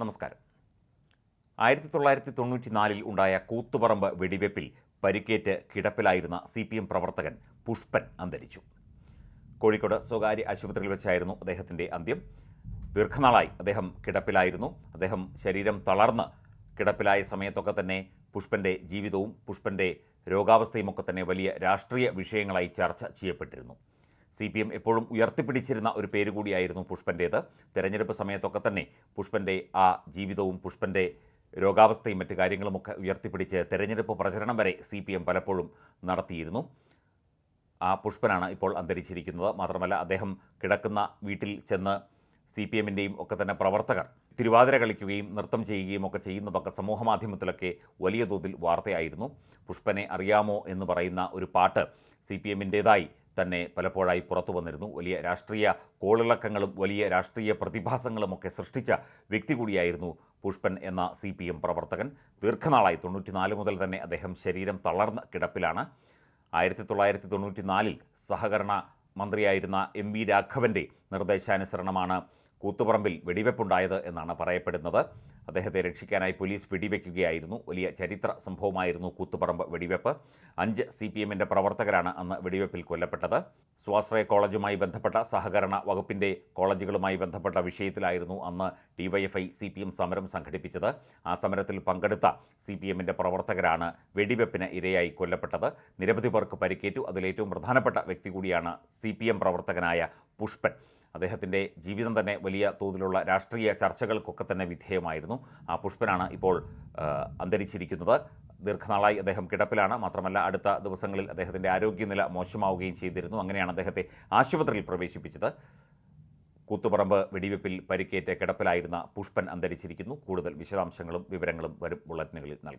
നമസ്കാരം. ആയിരത്തി തൊള്ളായിരത്തി തൊണ്ണൂറ്റി നാലിൽ ഉണ്ടായ കൂത്തുപറമ്പ് വെടിവെപ്പിൽ പരിക്കേറ്റ് കിടപ്പിലായിരുന്ന സി പി എം പ്രവർത്തകൻ പുഷ്പൻ അന്തരിച്ചു. കോഴിക്കോട് സ്വകാര്യ ആശുപത്രിയിൽ വെച്ചായിരുന്നു അദ്ദേഹത്തിന്റെ അന്ത്യം. ദീർഘനാളായി അദ്ദേഹം കിടപ്പിലായിരുന്നു. അദ്ദേഹം ശരീരം തളർന്ന് കിടപ്പിലായ സമയത്തൊക്കെ തന്നെ പുഷ്പന്റെ ജീവിതവും പുഷ്പന്റെ രോഗാവസ്ഥയുമൊക്കെ തന്നെ വലിയ രാഷ്ട്രീയ വിഷയങ്ങളായി ചർച്ച ചെയ്യപ്പെട്ടിരുന്നു. സി പി എം എപ്പോഴും ഉയർത്തിപ്പിടിച്ചിരുന്ന ഒരു പേര് കൂടിയായിരുന്നു പുഷ്പന്റേത്. തെരഞ്ഞെടുപ്പ് സമയത്തൊക്കെ തന്നെ പുഷ്പന്റെ ആ ജീവിതവും പുഷ്പന്റെ രോഗാവസ്ഥയും മറ്റു കാര്യങ്ങളുമൊക്കെ ഉയർത്തിപ്പിടിച്ച് തെരഞ്ഞെടുപ്പ് പ്രചരണം വരെ സി പി എം പലപ്പോഴും നടത്തിയിരുന്നു. ആ പുഷ്പനാണ് ഇപ്പോൾ അന്തരിച്ചിരിക്കുന്നത്. മാത്രമല്ല അദ്ദേഹം കിടക്കുന്ന വീട്ടിൽ ചെന്ന് സി പി എമ്മിന്റെയും ഒക്കെ തന്നെ പ്രവർത്തകർ തിരുവാതിര കളിക്കുകയും നൃത്തം ചെയ്യുകയും ഒക്കെ ചെയ്യുന്നതൊക്കെ സമൂഹമാധ്യമത്തിലൊക്കെ വലിയ തോതിൽ വാർത്തയായിരുന്നു. പുഷ്പനെ അറിയാമോ എന്ന് പറയുന്ന ഒരു പാട്ട് സി പി എമ്മിന്റേതായി തന്നെ പലപ്പോഴായി പുറത്തു വന്നിരുന്നു. വലിയ രാഷ്ട്രീയ കോളിളക്കങ്ങളും വലിയ രാഷ്ട്രീയ പ്രതിഭാസങ്ങളും ഒക്കെ സൃഷ്ടിച്ച വ്യക്തി കൂടിയായിരുന്നു പുഷ്പൻ എന്ന സി പി എം പ്രവർത്തകൻ. ദീർഘനാളായി തൊണ്ണൂറ്റിനാല് മുതൽ തന്നെ അദ്ദേഹം ശരീരം തളർന്ന കിടപ്പിലാണ്. ആയിരത്തി തൊള്ളായിരത്തി തൊണ്ണൂറ്റി നാലിൽ സഹകരണ മന്ത്രിയായിരുന്ന എം വി രാഘവന്റെ നിർദ്ദേശാനുസരണമാണ് കൂത്തുപറമ്പിൽ വെടിവെപ്പുണ്ടായത് എന്നാണ് പറയപ്പെടുന്നത്. അദ്ദേഹത്തെ രക്ഷിക്കാനായി പോലീസ് വെടിവെക്കുകയായിരുന്നു. വലിയ ചരിത്ര സംഭവമായിരുന്നു കൂത്തുപറമ്പ് വെടിവെപ്പ്. അഞ്ച് സി പി എമ്മിന്റെ പ്രവർത്തകരാണ് അന്ന് വെടിവെപ്പിൽ കൊല്ലപ്പെട്ടത്. സ്വാശ്രയ കോളേജുമായി ബന്ധപ്പെട്ട സഹകരണ വകുപ്പിന്റെ കോളേജുകളുമായി ബന്ധപ്പെട്ട വിഷയത്തിലായിരുന്നു അന്ന് ഡിവൈഎഫ്ഐ സി പി എം സമരം സംഘടിപ്പിച്ചത്. ആ സമരത്തിൽ പങ്കെടുത്ത സി പി എമ്മിന്റെ പ്രവർത്തകരാണ് വെടിവെപ്പിന് ഇരയായി കൊല്ലപ്പെട്ടത്. നിരവധി പേർക്ക് പരിക്കേറ്റു. അതിലേറ്റവും പ്രധാനപ്പെട്ട വ്യക്തി കൂടിയാണ് സി പി എം പ്രവർത്തകനായ പുഷ്പൻ. അദ്ദേഹത്തിന്റെ ജീവിതം തന്നെ വലിയ തോതിലുള്ള രാഷ്ട്രീയ ചർച്ചകൾക്കൊക്കെ തന്നെ വിധേയമായിരുന്നു. ആ പുഷ്പനാണ് ഇപ്പോൾ അന്തരിച്ചിരിക്കുന്നത്. ദീർഘനാളായി അദ്ദേഹം കിടപ്പിലാണ്. മാത്രമല്ല അടുത്ത ദിവസങ്ങളിൽ അദ്ദേഹത്തിന്റെ ആരോഗ്യനില മോശമാവുകയും ചെയ്തിരുന്നു. അങ്ങനെയാണ് അദ്ദേഹത്തെ ആശുപത്രിയിൽ പ്രവേശിപ്പിച്ചത്. കൂത്തുപറമ്പ് വെടിവെപ്പിൽ പരിക്കേറ്റ് കിടപ്പിലായിരുന്ന പുഷ്പൻ അന്തരിച്ചിരിക്കുന്നു. കൂടുതൽ വിശദാംശങ്ങളും വിവരങ്ങളും വരും ബുള്ളറ്റിനുകളിൽ നൽകാം.